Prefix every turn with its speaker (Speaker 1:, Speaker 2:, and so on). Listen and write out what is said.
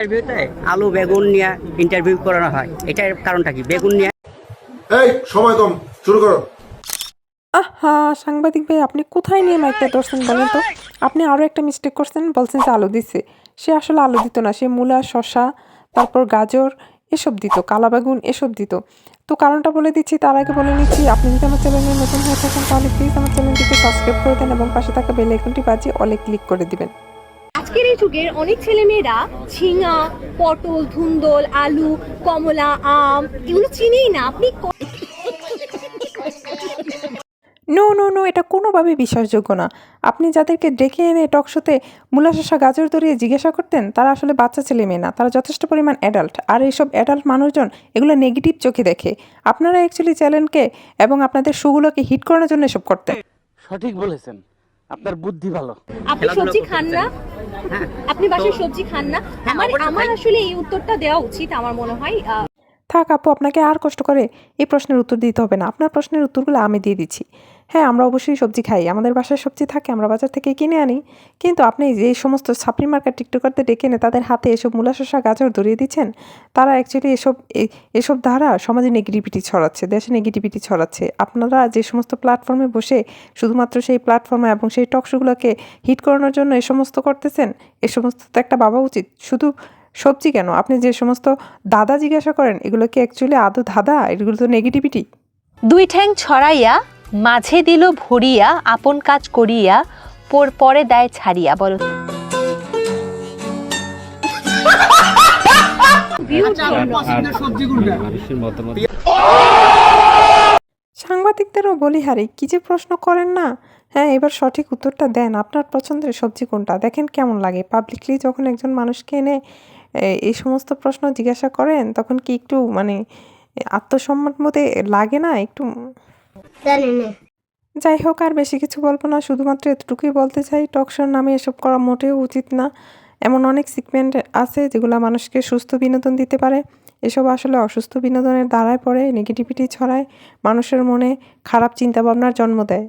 Speaker 1: ইন্টারভিউতে আলু বেগুন নিয়ে ইন্টারভিউ করানো হয়। এটার কারণটা কি? বেগুন নিয়ে
Speaker 2: এই সময় কম শুরু করো।
Speaker 3: আহা সাংবাদিক ভাই আপনি কোথায় নিয়ে মাইকটা ধরছেন বলেন তো? আপনি আরও একটা মিস্টেক করছেন বলছেন যে আলু দিছে। সে আসলে আলু দিত না সে মূলা শশা তারপর গাজর এসব দিত কালা বেগুন এসব দিত। তো কারণটা বলে দিচ্ছি তার আগে বলে নিচ্ছি আপনি যদি আমার চ্যানেলে নতুন হয়ে থাকেন তাহলে প্লিজ আমার চ্যানেলটিকে সাবস্ক্রাইব করে দেন এবং পাশে থাকা বেল আইকনটি বাজিয়ে অলে ক্লিক করে দিবেন।
Speaker 4: আজকের এই যুগের অনেক ছেলেমেয়েরা ঝিঙা পটল ধুন্দল আলু কমলা আম এগুলো চিনেই না। আপনি
Speaker 3: নো নো নো এটা কোনোভাবেই বিশ্বাসযোগ্য না। আপনি যাদেরকে ডেকে এনে টকশোতে মূলাশাসা গাজর ধরিয়ে জিজ্ঞাসা করতেন তারা আসলে বাচ্চা ছেলে মেয়ে না তারা যথেষ্ট পরিমাণ অ্যাডাল্ট আর এইসব অ্যাডাল্ট মানুষজন এগুলো নেগেটিভ চোখে দেখে। আপনারা অ্যাকচুয়ালি চ্যানেলকে এবং আপনাদের শোগুলোকে হিট করানোর জন্য এসব করতেন।
Speaker 5: সঠিক বলেছেন। আপনার বুদ্ধি ভালো।
Speaker 4: আপনি সবজি খান না? আপনি বাসায় সবজি খান না। আমার আমার আসলে এই উত্তরটা দেওয়া উচিত আমার মনে হয় আহ,
Speaker 3: থাক আপু আপনাকে আর কষ্ট করে এই প্রশ্নের উত্তর দিতে হবে না। আপনার প্রশ্নের উত্তরগুলো আমি দিয়ে দিচ্ছি। হ্যাঁ আমরা অবশ্যই সবজি খাই। আমাদের বাসায় সবজি থাকে, আমরা বাজার থেকে কিনে আনি। কিন্তু আপনি যে সমস্ত সাপ্রি মার্কেট টিকটকারদের ডেকে এনে তাদের হাতে এসব মূলা শসা, গাজর ধরিয়ে দিচ্ছেন, তারা অ্যাকচুয়ালি এসব এসব দ্বারা সমাজে নেগেটিভিটি ছড়াচ্ছে, দেশে নেগেটিভিটি ছড়াচ্ছে। আপনারা যে সমস্ত প্ল্যাটফর্মে বসে শুধুমাত্র সেই প্ল্যাটফর্মে এবং সেই টকশোগুলোকে হিট করানোর জন্য এ সমস্ত করতেছেন, এ সমস্ত তো একটা বাবা উচিত। শুধু সবজি কেন? আপনি যে সমস্ত দাদা জিজ্ঞাসা করেন, এগুলো কি অ্যাকচুয়ালি আদৌ দাদা এগুলো তো নেগেটিভিটি
Speaker 6: দুই ঠ্যাং ছড়াইয়া মাঝে দিল ভরিয়া, আপন কাজ করিয়া, পর পরে দেয় ছাড়িয়া, বলো।
Speaker 3: সাংবাদিকদেরও বলি, হারি, কি যে প্রশ্ন করেন না? হ্যাঁ এবার সঠিক উত্তরটা দেন। আপনার পছন্দের সবজি কোনটা? দেখেন কেমন লাগে। পাবলিকলি যখন একজন মানুষকে এনে এই সমস্ত প্রশ্ন জিজ্ঞাসা করেন, তখন কি একটু মানে আত্মসম্মান মতে লাগে না? একটু যাই হোক, আর বেশি কিছু বলব না, শুধুমাত্র এতটুকুই বলতে চাই টকশোর নামে এসব করা মোটেও উচিত না। এমন অনেক সিগমেন্ট আছে যেগুলো মানুষকে সুস্থ বিনোদন দিতে পারে। এসব আসলে অসুস্থ বিনোদনের দ্বারায় পড়ে নেগেটিভিটি ছড়ায়, মানুষের মনে খারাপ চিন্তাভাবনার জন্ম দেয়।